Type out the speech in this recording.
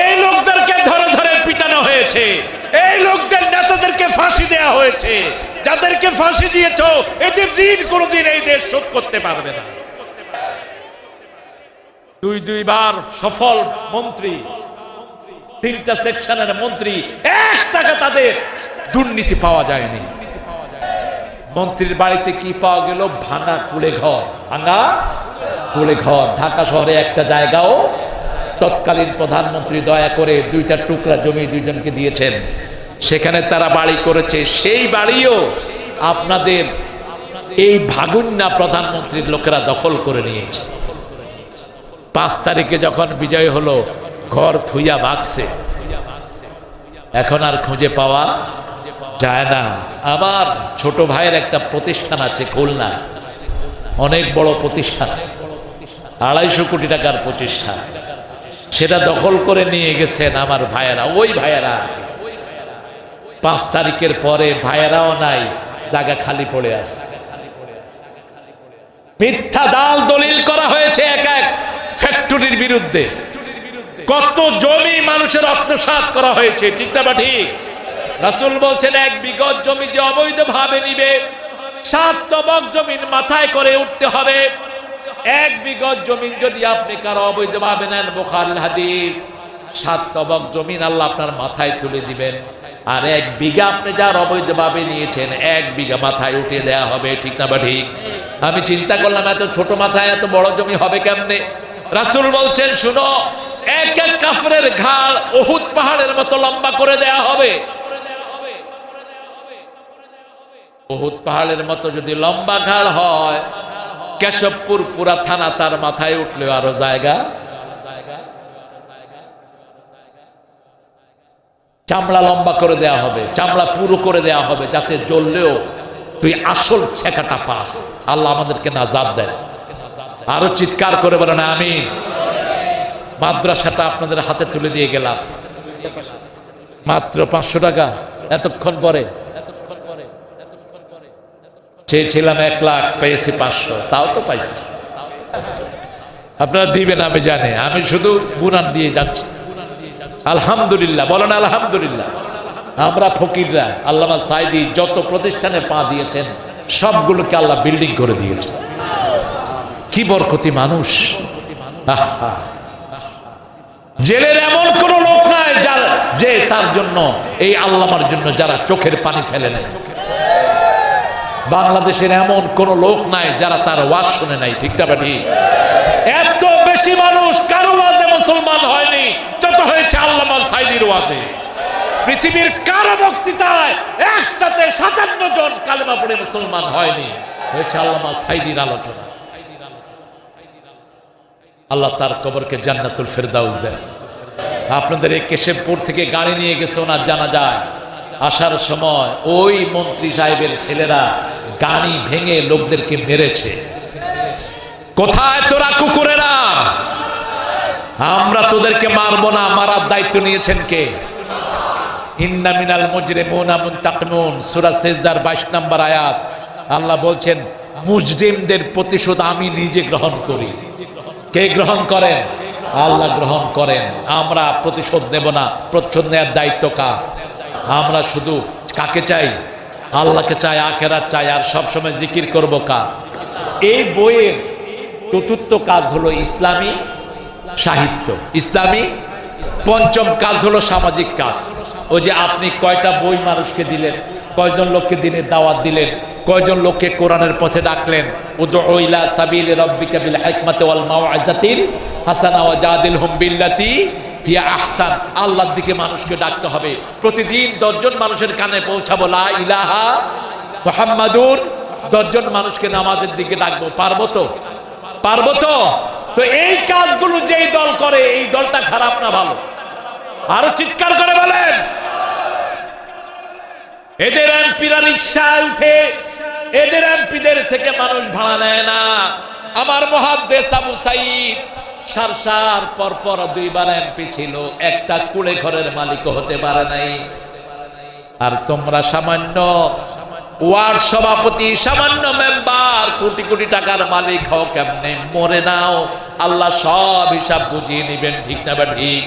এই লোকদেরকে ধরে ধরে পিটানো হয়েছে। এই লোকদের নেতাদেরকে ফাঁসি দেয়া হয়েছে। যাদেরকে ফাঁসি দিয়েছ, এদের ঋণ কোনোদিন এই দেশ শোধ করতে পারবে না। দুই দুইবার সফল মন্ত্রী, তিনটা সেকশনের মন্ত্রী, এক টাকা তাদের দুর্নীতি পাওয়া যায়নি। মন্ত্রীর বাড়িতে কি পাওয়া গেল? ভাঙা কুলে ঘর ভাঙা কুলে ঘর ঢাকা শহরে একটা জায়গাও তৎকালীন প্রধানমন্ত্রী দয়া করে দুইটা টুকরা জমি দুইজনকে দিয়েছেন। সেখানে তারা বাড়ি করেছে। সেই বাড়িও আপনাদের এই ভাগুন্না প্রধানমন্ত্রীর লোকেরা দখল করে নিয়েছে। পাঁচ তারিখে যখন বিজয় হলো, ঘর থুইয়া ভাগছে। এখন আর খুঁজে পাওয়া যায় না। আমার ছোট ভাইয়ের একটা প্রতিষ্ঠান আছে খুলনা। অনেক বড় প্রতিষ্ঠান। আড়াইশো কোটি টাকার প্রতিষ্ঠান। সেটা দখল করে নিয়ে গেছেন আমার ভাইয়েরা, ওই ভাইয়েরা। পাঁচ তারিখের পরে ভাইয়েরাও নাই, জায়গা খালি পড়ে আছে। মিথ্যা দাল দলিল করা হয়েছে এক এক ফ্যাক্টরির বিরুদ্ধে। কত জমি মানুষের আত্মসাৎ করা হয়েছে, ঠিক বা ঠিক? রাসুল বলছেন, এক বিগত জমি যে অবৈধভাবে নিবে, সাত তবক জমির মাথায় করে উঠতে হবে। এক বিগত জমিন যদি আপনি কারও অবৈধভাবে নেন বোখারির হাদিস, সাত তবক জমিন আল্লাহ আপনার মাথায় তুলে দিবেন। আর এক বিঘা আপনি যার অবৈধভাবে নিয়েছেন, এক বিঘা মাথায় উঠে দেয়া হবে, ঠিক না বা ঠিক? আমি চিন্তা করলাম, এত ছোট মাথায় এত বড় জমি হবে কেমনে? রাসুল বলছেন, শুনো, এক এক কাফরের ঘাড় ওহুদ পাহাড়ের মতো লম্বা করে দেয়া হবে। ওহুদ পাহাড়ের মতো যদি লম্বা ঘাড় হয় কেশবপুর পুরা থানা তার মাথায় উঠলেও আরও জায়গা। চামড়া লম্বা করে দেয়া হবে, চামড়া পুরো করে দেয়া হবে যাতে জ্বললেও তুই আসল ছেকাটা পাস। আল্লাহ আমাদেরকে নাজাদ দেন। আরও চিৎকার করে বলেন আমি মাদ্রাসাটা আপনাদের হাতে তুলে দিয়ে গেলাম। মাত্র পাঁচশো টাকা, এতক্ষণ পরে চেয়েছিলাম এক লাখ, পেয়েছি পাঁচশো। তাও তো পাইছি। আপনারা দিবেন, আমি জানি। আমি শুধু বুনান দিয়ে যাচ্ছি। আলহামদুলিল্লাহ, বলেন আলহামদুলিল্লাহ। আমরা ফকিররা, আল্লামা সাইদি যত প্রতিষ্ঠানে পা দিয়েছেন, সবগুলোকে আল্লাহ বিল্ডিং করে দিয়েছেন। কি বরকতি মানুষ। জেলের এমন কোন লোক নাই যার যে তার জন্য, এই আল্লামার জন্য যারা চোখের পানি ফেলে নেয়। বাংলাদেশের এমন কোন লোক নাই যারা তার ওয়াজ শুনে নাই, ঠিক এত বেশি মানুষ কারও ওয়াজে মুসলমান হয়নি, যত হয়েছে আল্লামা ওয়াজে। পৃথিবীর কারও বক্তৃতায় একসাথে সাতান্ন জন কালেমা পড়ে মুসলমান হয়নি, হয়েছে আল্লামা সাইদির আলোচনা। আল্লাহ তার কবরকে জান্নাতুল ফেরদাউস দেন। আপনাদের এই কেশবপুর থেকে গাড়ি নিয়ে গেছে ওনার জানা যায়। আসার সময় ওই মন্ত্রী সাহেবের ছেলেরা গাড়ি ভেঙে লোকদেরকে মেরেছে। কোথায় তোরা কুকুরেরা? আমরা তোদেরকে মারবো না, মারার দায়িত্ব নিয়েছেন কে? ইন্না মিনাল মুজরিমুনা মুনতাকিমুন, সূরা সিজদার 22 নম্বর আয়াত। আল্লাহ বলছেন প্রতিশোধ আমি নিজে গ্রহণ করি। কে গ্রহণ করেন? আল্লাহ গ্রহণ করেন। আমরা প্রতিশোধ প্রতিশোধ নেওয়ার দায়িত্ব আমরা শুধু কাকে চাই? আল্লাহকে চাই, আখেরাত চাই, আর সবসময় জিকির করব কার? এই বইয়ের চতুর্থ কাজ হলো ইসলামী সাহিত্য। ইসলামী পঞ্চম কাজ হলো সামাজিক কাজ। ওই যে আপনি কয়টা বই মানুষকে দিলেন, কয়জন লোককে দিনে দাওয়াত দিলেন, কয়জন লোককে কোরআনের পথে ডাকলেন সাবিল রাব্বিকা বিল ওয়াল মাউইজাতিল হাসানা ওয়া জাদিলহুম বিল্লাতি হিয়া আহসান, আল্লাহর দিকে মানুষকে ডাকতে হবে। প্রতিদিন দশজন মানুষের কানে পৌঁছাবো, লা ইলাহা মুহাম্মাদুর দশজন মানুষকে নামাজের দিকে ডাকবো। পারব তো? পারব তো? তো এই কাজগুলো যেই দল করে, এই দলটা খারাপ না ভালো? আরও চিৎকার করে বলেন। এদের এমপিরা রিক্সায় উঠে, এদের এমপিদের থেকে মানুষ ভাড়া নেয় না। আমার মহাদ্দেশ আবু সাইদ সারসার পর পর দুইবার এমপি ছিল। একটা কুড়ে ঘরের মালিক হতে পারে নাই। আর তোমরা সামান্য ওয়ার্ড সভাপতি, সামান্য মেম্বার, কোটি কোটি টাকার মালিক হও কেমনে? মরে নাও। আল্লাহ সব হিসাব বুঝিয়ে নিবেন, ঠিক না বা ঠিক?